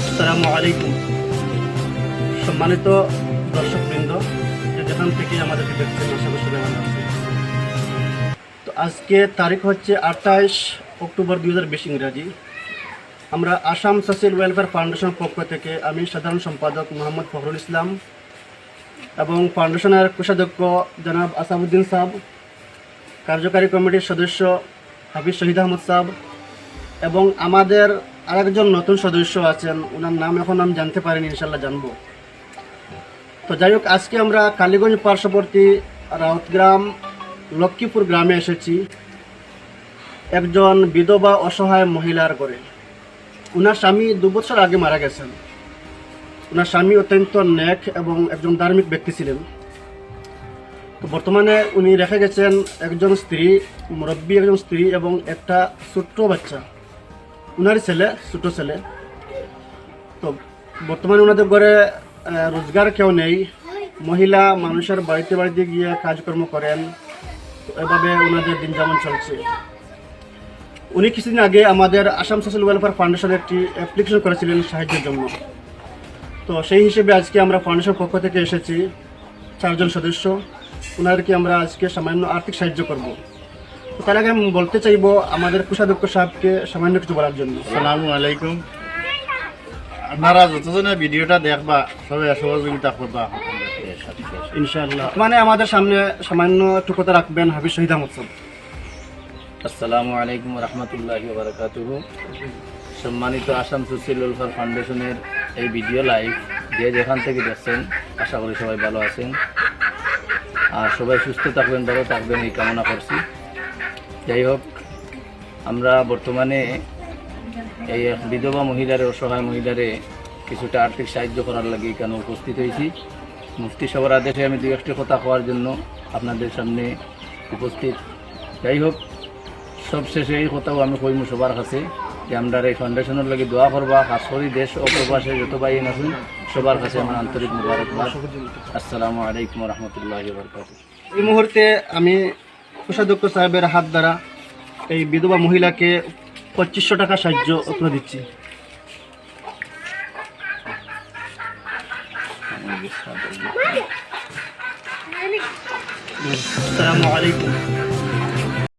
আসসালামু আলাইকুম। সম্মানিত দর্শকবৃন্দ, যেখান থেকে আমাদেরকে দেখছেন আশা করি সবাই ভালো তো আজকে তারিখ হচ্ছে আঠাইশ অক্টোবর দুই হাজার বিশ ইংরাজি। আমরা আসাম সোশ্যাল ওয়েলফেয়ার ফাউন্ডেশন পক্ষ থেকে আমি সাধারণ সম্পাদক মোহাম্মদ ফখরুল ইসলাম এবং ফাউন্ডেশনের কোষাধ্যক্ষ জনাব আসামউদ্দিন সাহেব, কার্যকারী কমিটির সদস্য হাফিজ শহীদ আহমদ সাহেব এবং আমাদের আরেকজন নতুন সদস্য আছেন, ওনার নাম এখন আমি জানতে পারিনি ইনশাল্লাহ জানব। তো যাই হোক, আজকে আমরা কালীগঞ্জ পার্শ্ববর্তী রাউতগ্রাম লক্ষ্মীপুর গ্রামে এসেছি। একজন বিধবা অসহায় মহিলার করে ওনার স্বামী দু বছর আগে মারা গেছেন। ওনার স্বামী অত্যন্ত নেক এবং একজন ধার্মিক ব্যক্তি ছিলেন। তো বর্তমানে উনি রেখে গেছেন একজন স্ত্রী, মুরব্বী একজন স্ত্রী এবং একটা ছোট্ট বাচ্চা। ওনারই ছেলে, ছোট ছেলে। তো বর্তমানে ওনাদের ঘরে রোজগার কেউ নেই। মহিলা মানুষের বাড়িতে বাড়িতে গিয়ে কাজকর্ম করেন। তো এভাবে ওনাদের দিন যেমন চলছে। উনি কিছুদিন আগে আমাদের আসাম সোশ্যাল ওয়েলফেয়ার ফাউন্ডেশনে একটি অ্যাপ্লিকেশন করেছিলেন সাহায্যের জন্য। তো সেই হিসেবে আজকে আমরা ফাউন্ডেশন পক্ষ থেকে এসেছি। চারজন সদস্য। ওনাদেরকে আমরা আজকে সামান্য আর্থিক সাহায্য করব। তার আগে আমি বলতে চাইব আমাদের কোষাধ্যক্ষ সাহেবকে সামান্য কিছু বলার জন্য। আসসালামু আলাইকুম। আপনারা যতজনে ভিডিওটা দেখবা সবাই সহযোগিতা করবা ইনশাআল্লাহ। মানে আমাদের সামনে সামান্য একটু কথা রাখবেন হাফিজ শহীদ আহমদ সাহেব আসসালামু আলাইকুম রহমতুল্লাহি বারকাতুহ। সম্মানিত আসাম সোশ্যাল ওয়েলফেয়ার ফাউন্ডেশনের এই ভিডিও লাইভ যে যেখান থেকে দেখছেন আশা করি সবাই ভালো আছেন। আর সবাই সুস্থ থাকবেন ভালো থাকবেন এই কামনা করছি। যাই হোক আমরা বর্তমানে এই বিধবা মহিলারে অসহায় মহিলারে কিছুটা আর্থিক সাহায্য করার লাগে এখানে উপস্থিত হয়েছি। মুফতি সবার আদেশে আমি দু একটি কথা হওয়ার জন্য আপনাদের সামনে উপস্থিত। যাই হোক সবশেষে এই কথাও আমি কইমু সবার কাছে যে আমরা এই ফাউন্ডেশনের লাগে দোয়া করবা, খাস দেশ ও প্রবাসে যত ভাই আছেন, সবার কাছে আমার আন্তরিক মুবারকবাদ। আসসালামু আলাইকুম রহমতুল্লাহ এই মুহূর্তে আমি কোষাধ্যক্ষ সাহেবের হাত দ্বারা এই বিধবা মহিলাকে পঁচিশশো টাকা সাহায্য করে দিচ্ছি। আসসালামু আলাইকুম।